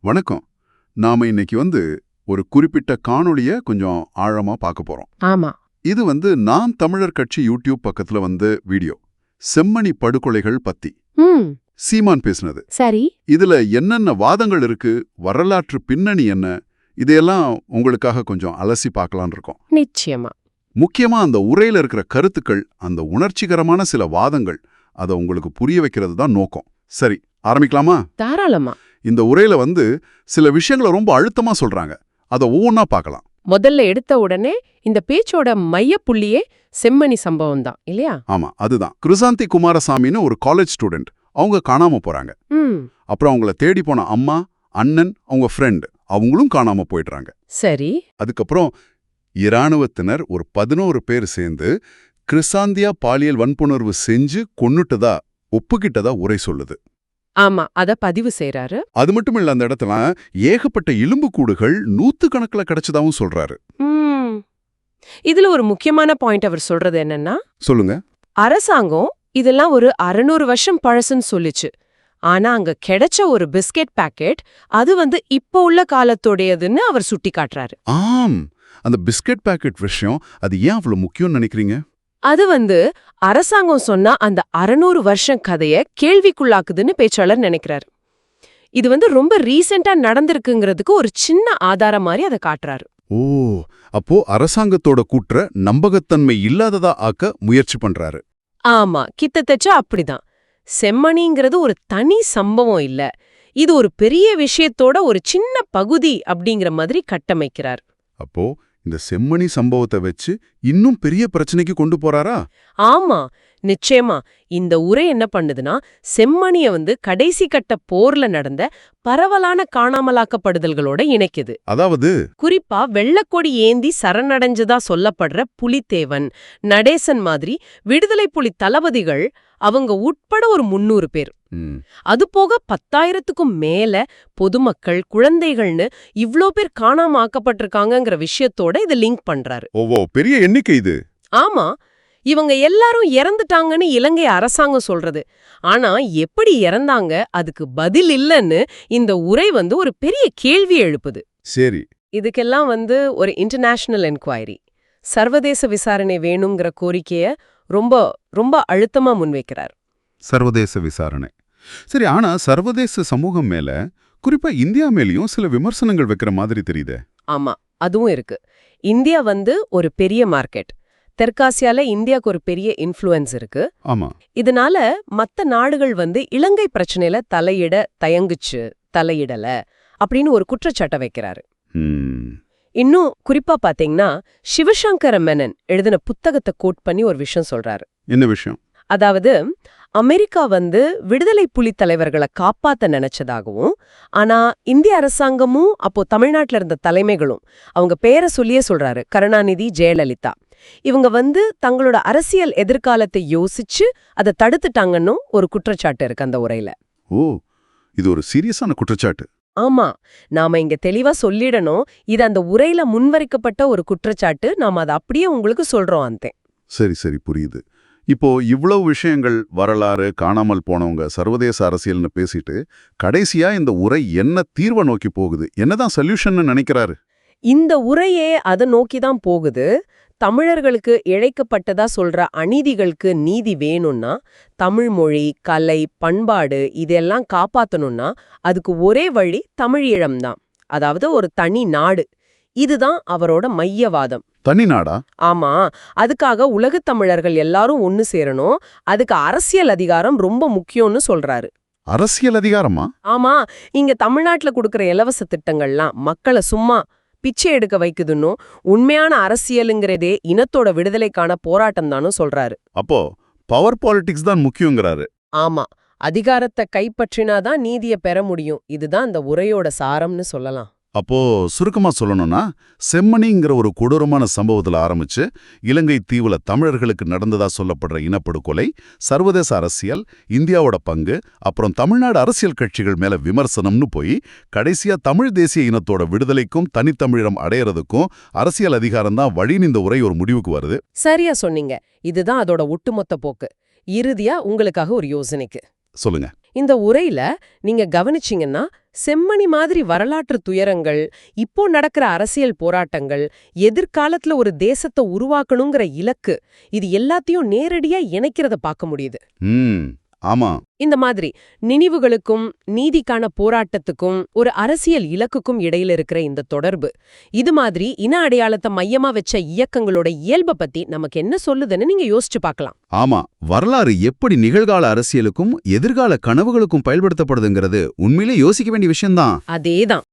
வணக்கம். நாம இன்னைக்கு வந்து ஒரு குறிப்பிட்ட காணொளிய கொஞ்சம் ஆழமா பார்க்க போறோம். ஆமா. இது வந்து நாம் தமிழர் கட்சி யூடியூப் பக்கத்துல வந்து வீடியோ. செம்மணி படுகொலைகள் பத்தி. சீமான் பேசினது. சரி. இதுல என்னென்ன வாதங்கள் இருக்கு? வரலாற்று பின்னணி என்ன? இதையெல்லாம் உங்களுக்காக கொஞ்சம் அலசி பார்க்கலாம்னு இருக்கோம். நிச்சயமா. முக்கியமா அந்த உரையில இருக்கிற கருத்துக்கள் அந்த உணர்ச்சிகரமான சில வாதங்கள் அதை உங்களுக்கு புரிய வைக்கிறது தான் நோக்கம். சரி ஆரம்பிக்கலாமா? தாராளமா. இந்த உரையில வந்து சில விஷயங்களை ரொம்ப அழுத்தமா சொல்றாங்க. அதை ஒவ்வொன்றா பார்க்கலாம். முதல்ல எடுத்த உடனே இந்த பேச்சோட மையப்புள்ளியே செம்மணி சம்பவம் தான் இல்லையா? ஆமா அதுதான். கிருசாந்தி குமாரசாமின்னு ஒரு காலேஜ் ஸ்டூடெண்ட் அவங்க காணாம போறாங்க. அப்புறம் அவங்கள தேடி போன அம்மா அண்ணன் அவங்க ஃப்ரெண்ட் அவங்களும் காணாம போயிடுறாங்க. சரி. அதுக்கப்புறம் இராணுவத்தினர் ஒரு பதினோரு பேர் சேர்ந்து கிருசாந்தியா பாலியல் வன்புணர்வு செஞ்சு கொன்னுட்டதா ஒப்புக்கிட்டதா உரை சொல்லுது. ஆமா அத பதிவு செய்றாரு. அது மட்டும் இல்ல அந்த இடத்துல ஏகப்பட்ட எலும்புக்கூடுகள் நூத்துக்கணக்குல கிடைச்சதாவும் சொல்றாரு. ம். இதுல ஒரு முக்கியமான பாயிண்ட் அவர் சொல்றது என்னன்னா சொல்லுங்க. அரசாங்கம் இதெல்லாம் ஒரு அறுநூறு வருஷம் பழசுன்னு சொல்லுச்சு. ஆனா அங்க கிடைச்ச ஒரு பிஸ்கெட் பாக்கெட் அது வந்து இப்போ உள்ள காலத்தோடையதுன்னு அவர் சுட்டி காட்டுறாரு ஆம். அந்த பிஸ்கட் பாக்கெட் விஷயம் அது ஏன் அவ்வளவு முக்கியம்னு நினைக்கிறீங்க? அது வந்து அரசாங்கம் சொன்னா அந்த அறநூறு வருஷம் கதைய கேள்விக்குள்ளாக்குதுன்னு பேச்சாளர் நினைக்கிறாரு. இது வந்து ரொம்ப ரீசெண்டா நடந்திருக்குங்கிறதுக்கு ஒரு சின்ன ஆதாரம் மாதிரி அதை காட்டுறாரு. ஓ அப்போ அரசாங்கத்தோட கூற்ற நம்பகத்தன்மை இல்லாததா ஆக்க முயற்சி பண்றாரு. ஆமா கிட்டத்தட்ட அப்படிதான். செம்மணிங்கிறது ஒரு தனி சம்பவம் இல்ல. இது ஒரு பெரிய விஷயத்தோட ஒரு சின்ன பகுதி அப்படிங்கிற மாதிரி கட்டமைக்கிறார். அப்போ இந்த செம்மணி சம்பவத்தை வச்சு இன்னும் பெரிய பிரச்சனைக்கு கொண்டு போறாரா? ஆமா. நிச்சயமா இந்த உரை என்ன பண்ணுதுன்னா செம்மணிய வந்து கடைசி கட்ட போர்ல நடந்த பரவலான காணாமலாக்கப்படுதல்களோட இணைக்குது. அதாவது? குறிப்பா வெள்ளக்கொடி ஏந்தி சரணடைஞ்சதா சொல்லப்படுற புலித்தேவன் நடேசன் மாதிரி விடுதலை புலி தளபதிகள் அவங்க உட்பட ஒரு முன்னூறு பேர். அது போக பத்தாயிரத்துக்கும் மேல பொதுமக்கள் குழந்தைகள்னு இவ்ளோ பேர் காணாம ஆக்கப்பட்டிருக்காங்கங்கிற விஷயத்தோட இதை லிங்க் பண்றாரு. ஓவோ பெரிய எண்ணிக்கை இது. ஆமா இவங்க எல்லாரும் இறந்துட்டாங்கன்னு இலங்கை அரசாங்கம் சொல்றது. ஆனா எப்படி இறந்தாங்க? அதுக்கு பதில் இல்லைன்னு இந்த உரை வந்து ஒரு பெரிய கேள்வி எழுப்புது. சரி. இதுக்கெல்லாம் வந்து ஒரு இன்டர்நேஷனல் என்கொயரி சர்வதேச விசாரணை வேணுங்கிற கோரிக்கைய ரொம்ப ரொம்ப அழுத்தமா முன்வைக்கிறார். சர்வதேச விசாரணை. சரி ஆனா சர்வதேச சமூகம் மேல குறிப்பா இந்தியா மேலயும் சில விமர்சனங்கள் வைக்கிற மாதிரி தெரியுதே. ஆமா அதுவும் இருக்கு. இந்தியா வந்து ஒரு பெரிய மார்க்கெட் தெற்காசியால இந்தியாவுக்கு ஒரு பெரிய இன்ஃப்ளூயன்ஸ் இருக்கு. ஆமா. இதனால மத்த நாடுகள் வந்து இலங்கை பிரச்சனையில தலையிட தயங்குச்சு தலையிடல அப்படின்னு ஒரு குற்றச்சாட்டை வைக்கிறாரு. இன்னும் குறிப்பா பாத்தீங்கன்னா சிவசங்கர மேனன் எழுதின புத்தகத்தை கோட் பண்ணி ஒரு விஷயம் சொல்றாரு. என்ன விஷயம்? அதாவது அமெரிக்கா வந்து விடுதலை புலி தலைவர்களை காப்பாத்த நினைச்சதாகவும் ஆனா இந்திய அரசாங்கமும் அப்போ தமிழ்நாட்டுல இருந்த தலைமைகளும் அவங்க பேரை சொல்லியே சொல்றாரு. கருணாநிதி ஜெயலலிதா. இவங்க வந்து தங்களோட அரசியல் எதிர்காலத்தை யோசிச்சு அதை தடுத்துட்டாங்கன்னு ஒரு குற்றச்சாட்டு இருக்கு அந்த உரையில. ஓ இது ஒரு சீரியஸான குற்றச்சாட்டு. ஆமா நாம இங்க தெளிவா சொல்லிடணும். இது அந்த உரையில முன்வரிக்கப்பட்ட ஒரு குற்றச்சாட்டு. நாம அதை அப்படியே உங்களுக்கு சொல்றோம் அந்த. சரி சரி புரியுது. இப்போ இவ்வளவு விஷயங்கள் வரலாறு காணாமல் போனவங்க சர்வதேச அரசியல்னு பேசிட்டு கடைசியா இந்த உரை என்ன தீர்வை நோக்கி போகுது? என்னதான் சொல்யூஷன்னு நினைக்கிறாரு? இந்த உரையே அதை நோக்கி தான் போகுது. தமிழர்களுக்கு இழைக்கப்பட்டதா சொல்ற அநீதிகளுக்கு நீதி வேணும்னா தமிழ் மொழி கலை பண்பாடு இதெல்லாம் காப்பாத்தணும்னா அதுக்கு ஒரே வழி தமிழீழம் தான் அதாவது ஒரு தனி நாடு. இதுதான் அவரோட மையவாதம். தனி நாடா? ஆமா. அதுக்காக உலகத் தமிழர்கள் எல்லாரும் ஒன்னு சேரணும். அதுக்கு அரசியல் அதிகாரம் ரொம்ப முக்கியம்னு சொல்றாரு. அரசியல் அதிகாரமா? ஆமா. இங்க தமிழ்நாட்டுல கொடுக்கற இலவச திட்டங்கள்லாம் மக்களை சும்மா பிச்சை எடுக்க வைக்குதுன்னும் உண்மையான அரசியலுங்கிறதே இனத்தோட விடுதலைக்கான போராட்டம் தானும் சொல்றாரு. அப்போ பவர் பாலிடிக்ஸ் தான் முக்கியங்கிறாரு. ஆமா அதிகாரத்தை கைப்பற்றினாதான் நீதிய பெற முடியும். இதுதான் அந்த உரையோட சாரம்னு சொல்லலாம். அப்போ சுருக்கமா சொல்லணும்னா செம்மணிங்கிற ஒரு கொடூரமான சம்பவத்துல ஆரம்பிச்சு இலங்கை தீவுல தமிழர்களுக்கு நடந்ததா சொல்லப்படுற இனப்படுகொலை சர்வதேச அரசியல் இந்தியாவோட பங்கு அப்புறம் தமிழ்நாடு அரசியல் கட்சிகள் மேல விமர்சனம்னு போய் கடைசியா தமிழ் தேசிய இனத்தோட விடுதலைக்கும் தனித்தமிழம் அடையறதுக்கும் அரசியல் அதிகாரம் தான் வழின்னு இந்த உரை ஒரு முடிவுக்கு வருது. சரியா சொன்னீங்க. இதுதான் அதோட ஒட்டுமொத்த போக்கு. இறுதியா உங்களுக்காக ஒரு யோசனைக்கு. சொல்லுங்க. இந்த உரையில நீங்க கவனிச்சீங்கன்னா செம்மணி மாதிரி வரலாற்று துயரங்கள் இப்போ நடக்கிற அரசியல் போராட்டங்கள் எதிர்காலத்துல ஒரு தேசத்தை உருவாக்கணுங்கிற இலக்கு இது எல்லாத்தையும் நேரடியா இணைக்கிறத பார்க்க முடியுது. ஆமா. இந்த மாதிரி நினைவுகளுக்கும் நீதிக்கான போராட்டத்துக்கும் ஒரு அரசியல் இலக்குக்கும் இடையில இருக்கிற இந்த தொடர்பு இது மாதிரி இன அடையாளத்தை மையமா வச்ச இயக்கங்களோட இயல்பை பத்தி நமக்கு என்ன சொல்லுதுன்னு நீங்க யோசிச்சு பார்க்கலாம். ஆமா வரலாறு எப்படி நிகழ்கால அரசியலுக்கும் எதிர்கால கனவுகளுக்கும் பயன்படுத்தப்படுதுங்கிறது உண்மையிலே யோசிக்க வேண்டிய விஷயம்தான். அதேதான்.